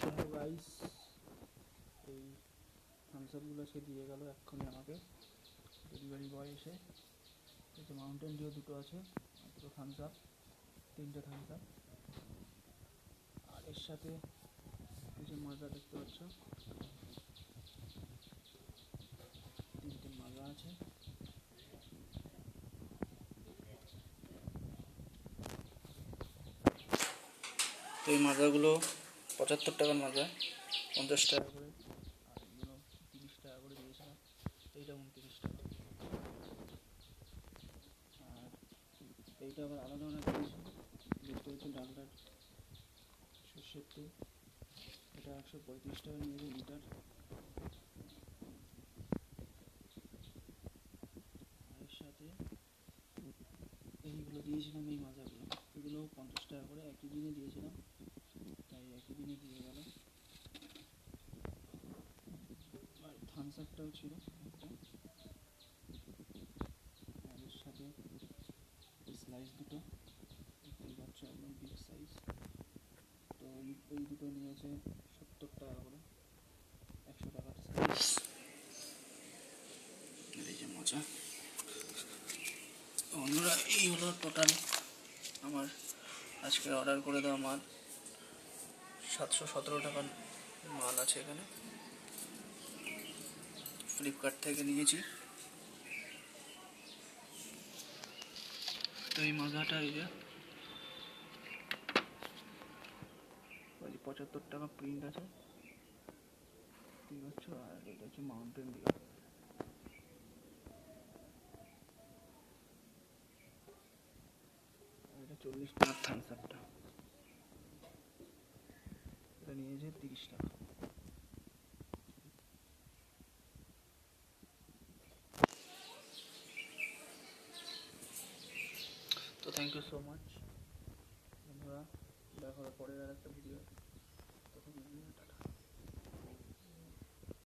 Hello guys এই থামসাপগুলো সে দিয়ে গেল এক্ষুনি আমাকে। ডেলিভারি বয় এসে, এই যে মাউন্টেন ডিউ দুটো আছে দুটো থামস আপ তিনটে থামস আপ আর এর সাথে এই যে মাজা দেখতে পাচ্ছ, তিনটে মাজা আছে। এই মাজাগুলো পঁচাত্তর টাকার মাজা, পঞ্চাশ টাকা করে, আর এগুলো তিরিশ টাকা করে দিয়েছিলাম। এইটা উনত্রিশ টাকা। আর এইটা আবার আলাদা অনেক দিয়েছি দেখতে হচ্ছে ডালটার সর্ষের তেল। এটা একশো পঁয়ত্রিশ টাকা নিয়েছে লিটার। এর সাথে এইগুলো দিয়েছিলাম, এই মাজাগুলো। এগুলো পঞ্চাশ টাকা করে। একই দিনে দিয়েছিলাম তাই একই দিনে দিয়ে গেল আর ছিল এর সাথে স্লাইস দুটো দেখতেই পাচ্ছ বিগ সাইজ তো এই দুটো নিয়েছে সত্তর টাকা করে একশো টাকার সাইজ এই যে মজা বন্ধুরা এই হলো টোটাল আমার আজকের অর্ডার করে দেওয়া মাল। সাতশো সতেরো টাকার মাল আছে এখানে। ফ্লিপকার্ট থেকে নিয়েছি। তো এই মাজাটা এই যে। পঁচাত্তর টাকা প্রিন্ট আছে। ঠিক পাচ্ছ আর এটা হচ্ছে মাউন্টেন ডিউ এটা চল্লিশ টাকার থামস এটা নিয়েছে তিরিশ টাকা। থ্যাংক ইউ সো মাচ বন্ধুরা দেখা হবে পরের আর একটা ভিডিও তখন টাটা